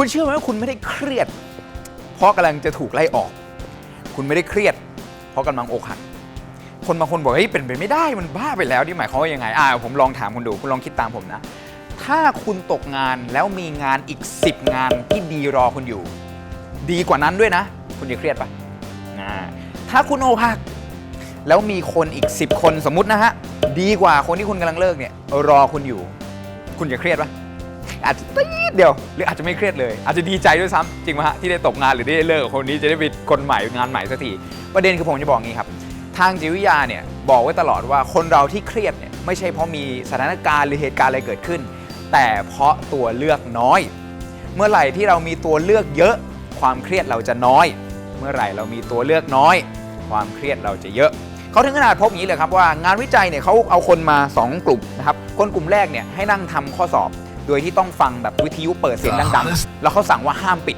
คุณเชื่อไหมว่าคุณไม่ได้เครียด เพราะกำลังจะถูกไล่ออก คุณไม่ได้เครียด เพราะกำลังอกหักคนบางคนบอกเฮ้ยเป็นไปไม่ได้มันบ้าไปแล้วนี่หมายความว่ายังไงอ่าผมลองถามคุณดูคุณลองคิดตามผมนะ ถ้าคุณตกงานแล้วมีงานอีก 10 งานที่ดีรอคุณอยู่ ดีกว่านั้นด้วยนะ คุณจะเครียดปะอ่าถ้าคุณโอกหัก แล้วมีคนอีก 10 คนสมมตินะฮะ ดีกว่าคนที่คุณกำลังเลิกเนี่ยรอคุณอยู่ คุณจะเครียดปะ อาจจะตีดเดียว หรืออาจจะไม่เครียดเลย อาจจะดีใจด้วยซ้ำจริงไหมฮะที่ได้ตกงานหรือได้เลิกกับคนนี้จะได้ไปคนใหม่งานใหม่สักทีประเด็นคือผมจะบอกงี้ครับทางจิตวิทยาเนี่ยบอกไว้ตลอดว่าคนเราที่เครียดเนี่ยไม่ใช่เพราะมีสถานการณ์หรือเหตุการณ์อะไรเกิดขึ้น แต่เพราะตัวเลือกน้อย เมื่อไหร่ที่เรามีตัวเลือกเยอะ ความเครียดเราจะน้อย เมื่อไหร่เรามีตัวเลือกน้อย ความเครียดเราจะเยอะเขาถึงขนาดพบอย่างนี้เลยครับว่างานวิจัยเนี่ยเขาเอาคนมา 2 กลุ่มนะครับคนกลุ่มแรกเนี่ยให้นั่งทำข้อสอบ โดยที่ต้องฟังแบบวิทยุเปิดเสียงดังๆ แล้วเขาสั่งว่าห้ามปิด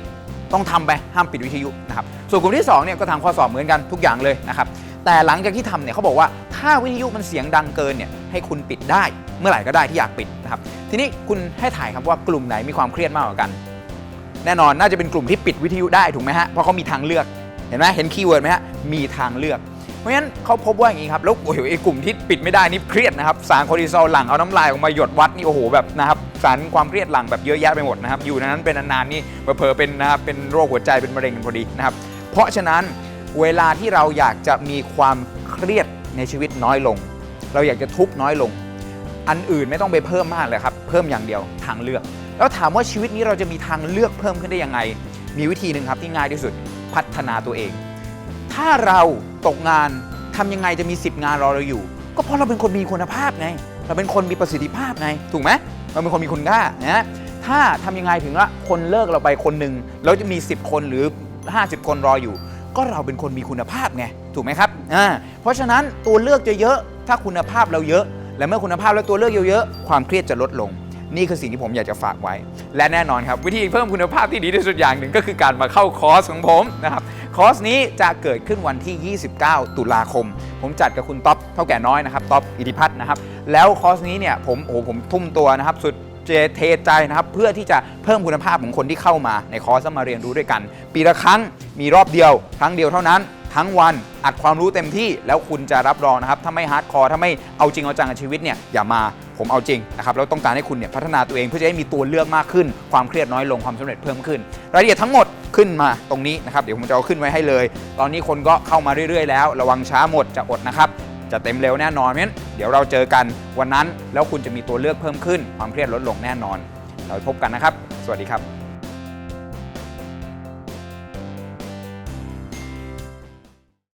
ต้องทำไปห้ามปิดวิทยุนะครับ ส่วนกลุ่มที่2เนี่ยก็ทำข้อสอบเหมือนกันทุกอย่างเลยนะครับ แต่หลังจากที่ทำเนี่ยเขาบอกว่าถ้าวิทยุมันเสียงดังเกินเนี่ยให้คุณปิดได้ เมื่อไหร่ก็ได้ที่อยากปิดนะครับ ทีนี้คุณให้ถ่ายครับว่ากลุ่มไหนมีความเครียดมากกว่ากัน แน่นอนน่าจะเป็นกลุ่มที่ปิดวิทยุได้ถูกไหมฮะ เพราะเขามีทางเลือก เห็นไหมเห็นคีย์เวิร์ดไหมฮะ มีทางเลือก เพราะฉะนั้นเขาพบว่าอย่างนี้ครับแล้วโอ้โหไอ้กลุ่มที่ปิดไม่ได้นี่เครียดนะครับสารคอร์ติซอลหลั่งเอาน้ำลายออกมาหยดวัดนี่โอ้โหแบบนะครับสารความเครียดหลั่งแบบเยอะแยะไปหมดนะครับอยู่ในนั้นเป็นนานๆนี่เผลอๆเป็นนะครับเป็นโรคหัวใจเป็นมะเร็งกันพอดีนะครับเพราะฉะนั้นเวลาที่เราอยากจะมีความเครียดในชีวิตน้อยลง เราอยากจะทุกข์น้อยลง อันอื่นไม่ต้องไปเพิ่มมากเลยครับ เพิ่มอย่างเดียวทางเลือก แล้วถามว่าชีวิตนี้เราจะมีทางเลือกเพิ่มขึ้นได้ยังไง มีวิธีหนึ่งครับที่ง่ายที่สุดพัฒนาตัวเอง ถ้าเราตกงานทำยังไงจะมี 10 งานรอเราอยู่ ก็เพราะเราเป็นคนมีคุณภาพไง เราเป็นคนมีประสิทธิภาพไง ถูกไหมเราเป็นคนมีคุณค่านะถ้าทำยังไงถึงว่าคนเลิกเราไปคนหนึ่งแล้วจะมี 10 คนหรือ 50 คนรออยู่ ก็เราเป็นคนมีคุณภาพไงถูกไหมครับอ่าเพราะฉะนั้นตัวเลือกจะเยอะถ้าคุณภาพเราเยอะ และเมื่อคุณภาพและตัวเลือกเยอะๆความเครียดจะลดลง นี่คือสิ่งที่ผมอยากจะฝากไว้ และแน่นอนครับ วิธีเพิ่มคุณภาพที่ดีที่สุดอย่างหนึ่งก็คือการมาเข้าคอร์สของผมนะครับคอร์สนี้จะเกิดขึ้นวันที่ 29 ตุลาคม ผมจัดกับคุณท็อปเท่าแก่น้อยนะครับท็อปอิทธิพัฒน์นะครับแล้วคอร์สนี้เนี่ยผมโอ้ผมทุ่มตัวนะครับสุดเจเทใจนะครับเพื่อที่จะเพิ่มคุณภาพของคนที่เข้ามาในคอร์สมาเรียนรู้ด้วยกัน ปีละครั้งมีรอบเดียว ครั้งเดียวเท่านั้น ทั้งวันอัดความรู้เต็มที่แล้วคุณจะรับรองนะครับถ้าไม่ฮาร์ดคอร์ถ้าไม่เอาจริงเอาจังกับชีวิตเนี่ยอย่ามาผมเอาจริงนะครับแล้วต้องการให้คุณเนี่ยพัฒนาตัวเองเพื่อจะให้มีตัวเลือกมากขึ้น ความเครียดน้อยลงความสำเร็จเพิ่มขึ้น รายละเอียดทั้งหมดขึ้นมาตรงนี้นะครับเดี๋ยวผมจะเอาขึ้นไว้ให้เลย ตอนนี้คนก็เข้ามาเรื่อยๆแล้ว ระวังช้าหมดจะอดนะครับจะเต็มเร็วแน่นอนเพราะฉะนั้นเดี๋ยวเราเจอกันวันนั้นแล้วคุณจะมีตัวเลือกเพิ่มขึ้น ความเครียดลดลงแน่นอน เราพบกันนะครับ สวัสดีครับ